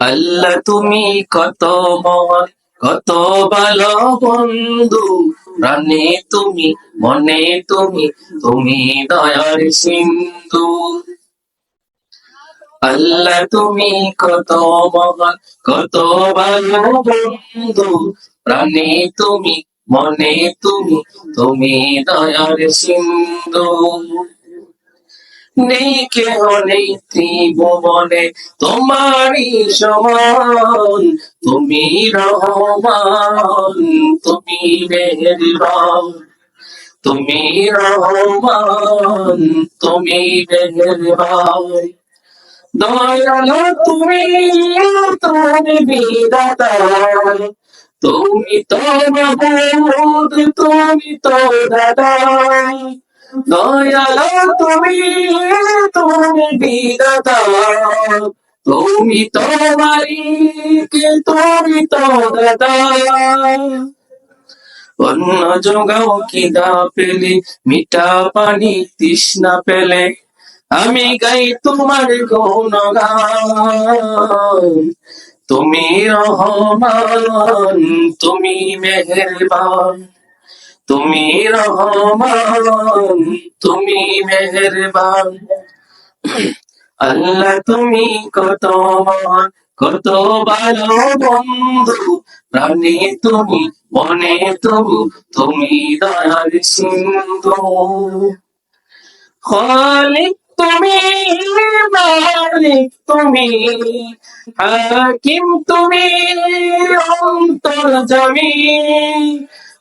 আল্লাহ, তুমি কত মহান, কত ভালো বন্ধু। প্রাণে তুমি, মনে তুমি তুমি দয়ার সিন্ধু। আল্লাহ, তুমি কত মহান, কত ভালো বন্ধু। প্রাণে তুমি, মনে তুমি তুমি দয়ার সিন্ধু। নেই কেহ নেই ত্রিভুবনে তোমারই সমান, তুমি রহমান, তুমি মেহেরবান তুমি রহমান, তুমি মেহেরবান দয়ালো তুমি তুমি বিদাতা তুমি তো মাবুদ তুমি তো দাদা তুমি তুমি তো মালিক তুমি অন্য যোগাও কিদা পেলে মিঠা পানি তৃষ্ণা পেলে আমি গাই তোমার গুণগান তুমি রহমান, তুমি মেহেরবান। তুমি রহমান, তুমি মেহেরবান। আল্লাহ, তুমি কত কত ভালো বন্ধু। প্রাণে তুমি, মনে তবু, তুমি দয়ার সিন্ধু। খালিক তুমি, মালিক তুমি, হাকিম তুমি অন্তর জমি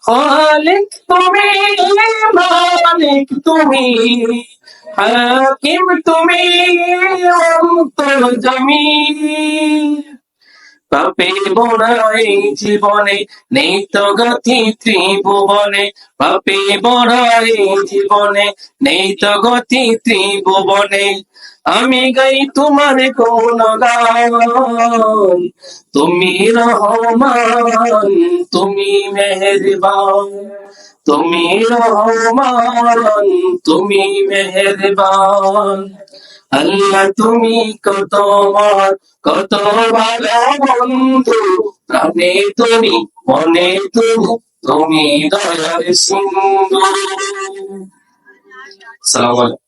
খালিক তুমি, মালিক তুমি, হাকিম তুমি, অন্তর জমি। পাপে বড়াই জীবনে নেই তো গতি ত্রিভুবনে। পাপে বড়াই জীবনে নেই তো গতি ত্রিভুবনে। আমি গাই তোমার কোন গান। তুমি রহমান, তুমি মেহেরবান। তুমি রহমান, তুমি মেহেরবান। আল্লাহ, তুমি কত কত ভালো বন্ধু। প্রাণে তুমি, মনে তুমি তুমি দয়ার সিন্ধু। সালাম